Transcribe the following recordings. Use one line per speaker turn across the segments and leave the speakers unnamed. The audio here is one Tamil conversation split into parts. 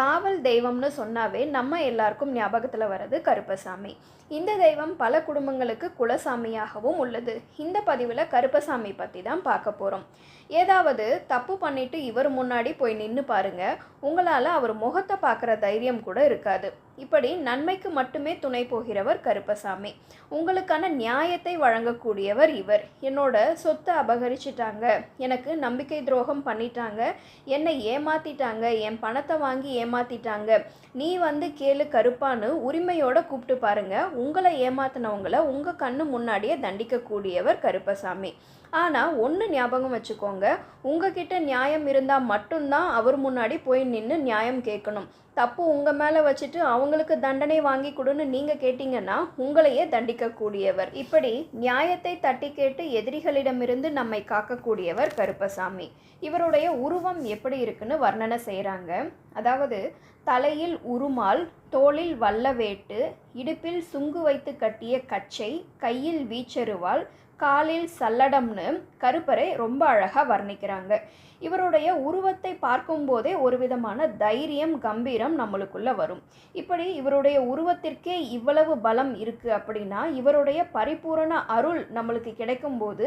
காவல் தெய்வம்னு சொன்னாவே நம்ம எல்லாருக்கும் ஞாபகத்தில் வர்றது கருப்பசாமி. இந்த தெய்வம் பல குடும்பங்களுக்கு குலசாமியாகவும் உள்ளது. இந்த பதிவில் கருப்பசாமி பற்றி தான் பார்க்க போகிறோம் ஏதாவது தப்பு பண்ணிட்டு இவர் முன்னாடி போய் நின்று பாருங்க. உங்களால் அவர் முகத்தை பார்க்குற தைரியம் கூட இருக்காது. இப்படி நன்மைக்கு மட்டுமே துணை போகிறவர் கருப்பசாமி. உங்களுக்கான நியாயத்தை வழங்கக்கூடியவர் இவர். என்னோட சொத்தை அபகரிச்சிட்டாங்க. எனக்கு நம்பிக்கை துரோகம் பண்ணிட்டாங்க. என்னை ஏமாத்திட்டாங்க. என் பணத்தை வாங்கி ஏமாத்திட்டாங்க. நீ வந்து கேளு கருப்பான்னு உரிமையோட கூப்பிட்டு பாருங்க. உங்களை ஏமாத்தினவங்கள உங்க கண்ணு முன்னாடியே தண்டிக்கக்கூடியவர் கருப்பசாமி. ஆனால் ஒன்று ஞாபகம் வச்சுக்கோங்க. உங்ககிட்ட நியாயம் இருந்தால் மட்டும்தான் அவர் முன்னாடி போய் நின்று நியாயம் கேட்கணும். தப்பு உங்கள் மேலே வச்சுட்டு அவங்களுக்கு தண்டனை வாங்கி கொடுன்னு நீங்கள் கேட்டிங்கன்னா உங்களையே தண்டிக்கக்கூடியவர். இப்படி நியாயத்தை தட்டி கேட்டு எதிரிகளிடமிருந்து நம்மை காக்கக்கூடியவர் கருப்பசாமி. இவருடைய உருவம் எப்படி இருக்குன்னு வர்ணனை செய்கிறாங்க அதாவது தலையில் உருமால் தோளில் வல்லவேட்டு இடுப்பில் சுங்கு வைத்து கட்டிய கச்சை கையில் வீச்செருவால் காலில் சல்லடம்னு கருப்பரை ரொம்ப அழகாக வர்ணிக்கிறாங்க. இவருடைய உருவத்தை பார்க்கும்போதே ஒரு விதமான தைரியம் கம்பீரம் நம்மளுக்குள்ள வரும். இப்படி இவருடைய உருவத்திற்கே இவ்வளவு பலம் இருக்குது அப்படின்னா இவருடைய பரிபூரண அருள் நம்மளுக்கு கிடைக்கும்போது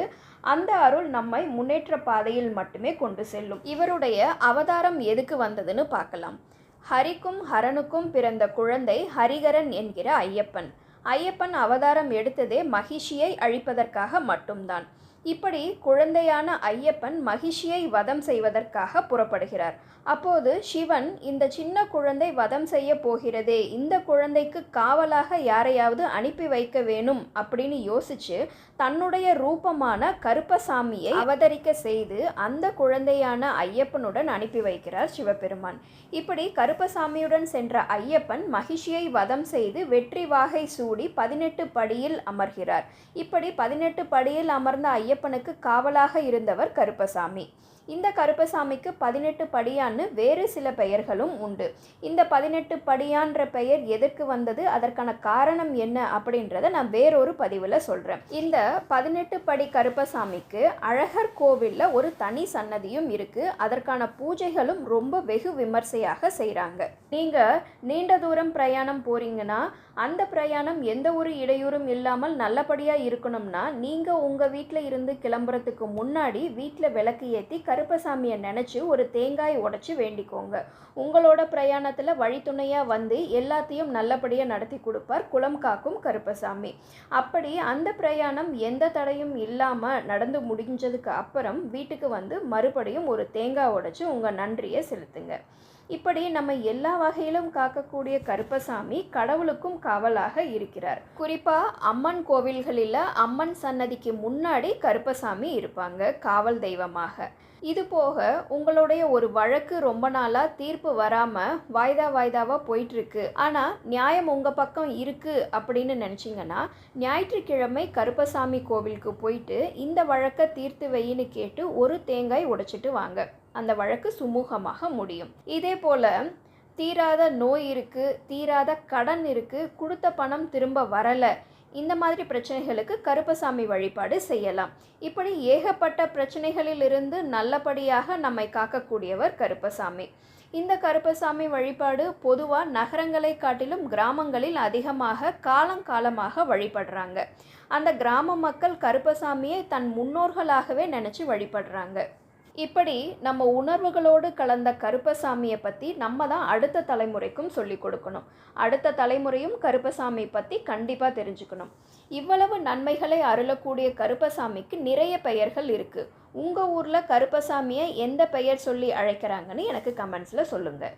அந்த அருள் நம்மை முன்னேற்ற பாதையில் மட்டுமே கொண்டு செல்லும். இவருடைய அவதாரம் எதுக்கு வந்ததுன்னு பார்க்கலாம். ஹரிக்கும் ஹரனுக்கும் பிறந்த குழந்தை ஹரிகரன் என்கிற ஐயப்பன். ஐயப்பன் அவதாரம் எடுத்ததே மகிஷியை அழிப்பதற்காக மட்டும்தான். இப்படி குழந்தையான ஐயப்பன் மகிஷியை வதம் செய்வதற்காக புறப்படுகிறார். அப்போது சிவன் இந்த சின்ன குழந்தை வதம் செய்ய போகிறதே இந்த குழந்தைக்கு காவலாக யாரையாவது அனுப்பி வைக்க வேணும் அப்படின்னு யோசிச்சு தன்னுடைய ரூபமான கருப்பசாமியை அவதரிக்க செய்து அந்த குழந்தையான ஐயப்பனுடன் அனுப்பி வைக்கிறார் சிவபெருமான். இப்படி கருப்பசாமியுடன் சென்ற ஐயப்பன் மகிஷியை வதம் செய்து வெற்றி வாகை சூடி பதினெட்டு படியில் அமர்கிறார். இப்படி பதினெட்டு படியில் அமர்ந்த ஐயப்பனுக்கு காவலாக இருந்தவர் கருப்பசாமி. இந்த கருப்பசாமிக்கு பதினெட்டு படியான்னு வேறு சில பெயர்களும் உண்டு. இந்த பதினெட்டு படியான்ற பெயர் எதற்கு வந்தது? அதற்கான காரணம் என்ன? அப்படின்றத நான் வேறொரு பதிவில் சொல்கிறேன் இந்த பதினெட்டு படி கருப்பசாமிக்கு அழகர் கோவிலில் ஒரு தனி சன்னதியும் இருக்குது அதற்கான பூஜைகளும் ரொம்ப வெகு விமர்சையாக செய்கிறாங்க நீங்கள் நீண்ட தூரம் பிரயாணம் போகிறீங்கன்னா அந்த பிரயாணம் எந்த ஒரு இடையூறும் இல்லாமல் நல்லபடியாக இருக்கணும்னா நீங்கள் உங்கள் வீட்டில் இருந்து கிளம்புறதுக்கு முன்னாடி வீட்டில் விளக்கு ஏற்றி கருப்பசாமியை நினச்சி ஒரு தேங்காய் உடைச்சி வேண்டிக்கோங்க. உங்களோட பிரயாணத்தில் வழித்துணையாக வந்து எல்லாத்தையும் நல்லபடியாக நடத்தி கொடுப்பார் குளம் காக்கும் கருப்பசாமி. அப்படி அந்த பிரயாணம் எந்த தடையும் இல்லாமல் நடந்து முடிஞ்சதுக்கு அப்புறம் வீட்டுக்கு வந்து மறுபடியும் ஒரு தேங்காய் உடைச்சி உங்கள் நன்றியை செலுத்துங்க. இப்படி நம்ம எல்லா வகையிலும் காக்கக்கூடிய கருப்பசாமி கடவுளுக்கும் காவலாக இருக்கிறார். குறிப்பாக அம்மன் கோவில்களில் அம்மன் சன்னதிக்கு முன்னாடி கருப்பசாமி இருப்பாங்க காவல் தெய்வமாக. இது போக உங்களுடைய ஒரு வழக்கு ரொம்ப நாளாக தீர்ப்பு வராமல் வாய்தா வாய்தாவாக போயிட்டுருக்கு. ஆனால் நியாயம் உங்கள் பக்கம் இருக்குது அப்படின்னு நினச்சிங்கன்னா ஞாயிற்றுக்கிழமை கருப்பசாமி கோவிலுக்கு போயிட்டு இந்த வழக்கை தீர்த்து வையின்னு கேட்டு ஒரு தேங்காய் உடைச்சிட்டு வாங்க. அந்த வழக்கு சுமூகமாக முடியும். இதே போல் தீராத நோய் இருக்குது தீராத கடன் இருக்குது கொடுத்த பணம் திரும்ப வரலை இந்த மாதிரி பிரச்சனைகளுக்கு கருப்பசாமி வழிபாடு செய்யலாம். இப்படி ஏகப்பட்ட பிரச்சனைகளிலிருந்து நல்லபடியாக நம்மை காக்கக்கூடியவர் கருப்பசாமி. இந்த கருப்பசாமி வழிபாடு பொதுவாக நகரங்களை காட்டிலும் கிராமங்களில் அதிகமாக காலங்காலமாக வழிபடுறாங்க. அந்த கிராம மக்கள் கருப்பசாமியை தன் முன்னோர்களாகவே நினச்சி வழிபடுறாங்க. இப்படி நம்ம உணர்வுகளோடு கலந்த கருப்பசாமியை பற்றி நம்ம தான் அடுத்த தலைமுறைக்கும் சொல்லி கொடுக்கணும். அடுத்த தலைமுறையும் கருப்பசாமி பற்றி கண்டிப்பாக தெரிஞ்சுக்கணும். இவ்வளவு நன்மைகளை அருளக்கூடிய கருப்பசாமிக்கு நிறைய பெயர்கள் இருக்குது உங்கள் ஊரில் கருப்பசாமியை எந்த பெயர் சொல்லி அழைக்கிறாங்கன்னு எனக்கு கமெண்ட்ஸில் சொல்லுங்கள்